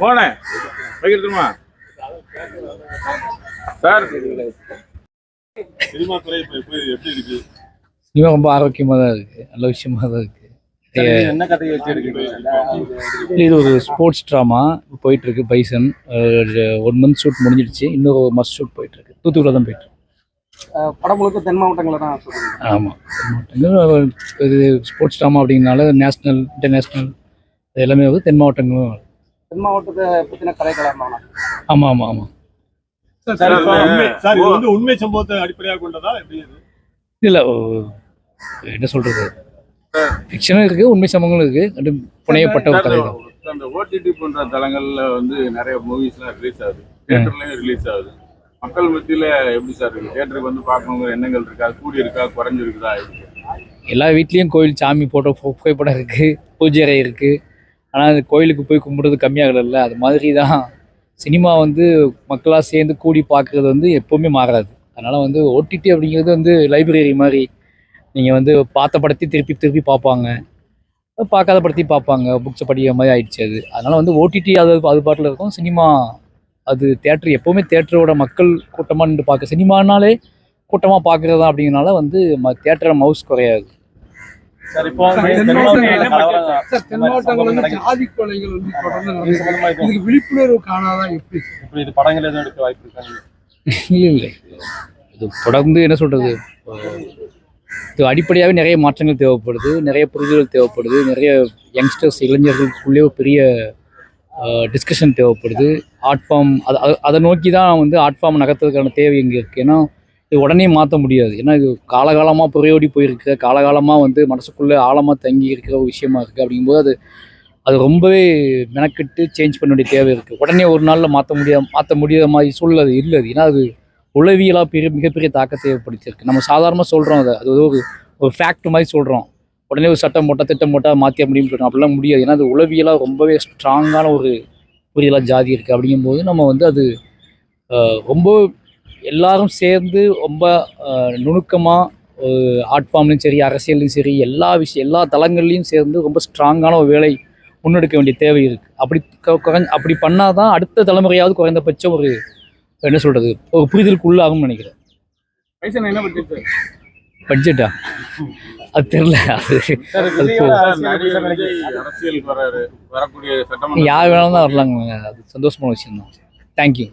போனேன். வைக்கிறதுமா sir. Cinema துறை எப்படி இருக்கு? சினிமா ரொம்ப ஆரோக்கியமாக தான் இருக்குது நல்ல விஷயமா தான் இருக்குது என்ன கதையை வச்சு எடுக்கிறீங்க? இல்லை இது ஒரு ஸ்போர்ட்ஸ் ட்ராமா போயிட்டு இருக்கு பைசன். ஒன் மந்த் ஷூட் முடிஞ்சிடுச்சு. இன்னொரு மஸ்ட் ஷூட் போயிட்டு இருக்கு. தூத்துக்குடியில் தான் போயிட்டு இருக்கு. படம் முழுக்க தென் மாவட்டங்களை தான் சொல்றீங்க. ஆமாம் இது ஸ்போர்ட்ஸ் ட்ராமா அப்படிங்கனால நேஷ்னல் இன்டர்நேஷ்னல் இது எல்லாமே வந்து தென் மாவட்டங்களும். தென் மாவட்டத்தை பத்தின கதைக்களம் தான் ஆமாம் ஆமாம் ஆமாம் சார் சார் இது வந்து உண்மை சம்பவத்தை அடிப்படையாக கொண்டதா எப்படி இல்லை என்ன சொல்கிறது ஃபிக்ஷனும் இருக்குது உண்மை சம்பவங்களும் இருக்குது ரெண்டு புனையப்பட்ட ஒரு கதை தான் அந்த ஓடிடி போன்ற தளங்கள்ல வந்து நிறைய மூவிஸ்லாம் ரிலீஸ் ஆகுது. ரிலீஸ் ஆகுது. மக்கள் மத்தியில் எப்படி சார் இருக்கு? தேட்டருக்கு வந்து பார்க்கணுங்கிற எண்ணங்கள் இருக்கா? கூடி இருக்கா? குறைஞ்சிருக்குதா? எல்லா வீட்லேயும் கோயில் சாமி போட்டோ புகைப்படம் இருக்குது பூஜை அறை இருக்குது ஆனால் அந்த கோயிலுக்கு போய் கும்பிட்றது கம்மியாகல அது மாதிரி தான் சினிமா வந்து மக்களாக சேர்ந்து கூடி பார்க்குறது வந்து எப்போவுமே மாறாது. அதனால் வந்து ஓடிடி அப்படிங்கிறது வந்து லைப்ரரி மாதிரி. நீங்கள் வந்து பார்த்த படத்தையும் திருப்பி திருப்பி பார்ப்பாங்க. பார்க்காத படத்தையும் பார்ப்பாங்க. புக்ஸை படிக்கிற மாதிரி ஆயிடுச்சு அது. அதனால் வந்து ஓடிடி அது அது பாட்டில் இருக்கும். சினிமா அது தேட்டர் எப்போவுமே தேட்டரோட மக்கள் கூட்டமாக நின்று பார்க்க சினிமானாலே கூட்டமாக பார்க்குறது தான் அப்படிங்கிறனால வந்து ம தேட்டரை மவுஸ் குறையாது. சார் இப்போ தென் சார் தென் மாவட்டங்கள் வந்து ஜாதி கொலைகள் வந்து தொடர்ந்து நடக்குது. இதுக்கு விழிப்புணர்வு காணாதான் எப்படி இது படங்கள் எதுவும் எடுக்க வாய்ப்பு இருக்காங்க இல்லை இல்லை. இது தொடர்ந்து என்ன சொல்கிறது இது அடிப்படையாகவே நிறைய மாற்றங்கள் தேவைப்படுது நிறைய புரிதல்கள் தேவைப்படுது நிறைய யங்ஸ்டர்ஸ் இளைஞர்களுக்குள்ளே ஒரு பெரிய டிஸ்கஷன் தேவைப்படுது. ஆர்ட் ஃபார்ம் அதை அதை- அதை நோக்கி தான் வந்து ஆர்ட் ஃபார்ம் நகர்த்துறதுக்கான தேவை இங்கே இருக்குது ஏன்னா இது உடனே மாற்ற முடியாது. ஏன்னா இது காலகாலமாக புறையோடி போயிருக்க காலகாலமாக வந்து மனசுக்குள்ளே ஆழமாக தங்கி இருக்கிற ஒரு விஷயமா இருக்குது அப்படிங்கும்போது அது அது ரொம்பவே மெனக்கெட்டு சேஞ்ச் பண்ண வேண்டிய தேவை இருக்குது உடனே ஒரு நாளில் மாற்ற முடியாத மாற்ற முடியாத மாதிரி சூழல் அது இல்லை அது. ஏன்னா அது உளவியலாக பெரிய மிகப்பெரிய தாக்கத்தை ஏற்படுத்தியிருக்கு. நம்ம சாதாரணமாக சொல்கிறோம் அதை. அது ஒரு ஒரு ஃபேக்ட் மாதிரி சொல்கிறோம் உடனே ஒரு சட்டம் போட்டால் திட்டம் போட்டால் மாற்ற முடியும்னு சொல்கிறோம் அப்படிலாம் முடியாது. ஏன்னா அது உளவியலாக ரொம்பவே ஸ்ட்ராங்கான ஒரு புரியலாக ஜாதி இருக்குது அப்படிங்கும்போது நம்ம வந்து அது ரொம்ப எல்லாரும் சேர்ந்து ரொம்ப நுணுக்கமாக ஆர்ட் ஃபார்ம்லையும் சரி அரசியல்லையும் சரி எல்லா விஷயம் எல்லா தளங்கள்லையும் சேர்ந்து ரொம்ப ஸ்ட்ராங்கான ஒரு வேலை முன்னெடுக்க வேண்டிய தேவை இருக்குது அப்படி குறைஞ்ச அப்படி பண்ணால் தான் அடுத்த தலைமுறையாவது குறைந்தபட்சம் ஒரு என்ன சொல்கிறது ஒரு புரிதலுக்குள்ளாகும்னு நினைக்கிறேன். பைசன் என்ன பட்ஜெட் பட்ஜெட்டா அது தெரில அது யார் வேணாலும் தான் வரலாங்க. அது சந்தோஷமான விஷயம் தான் தேங்க்யூ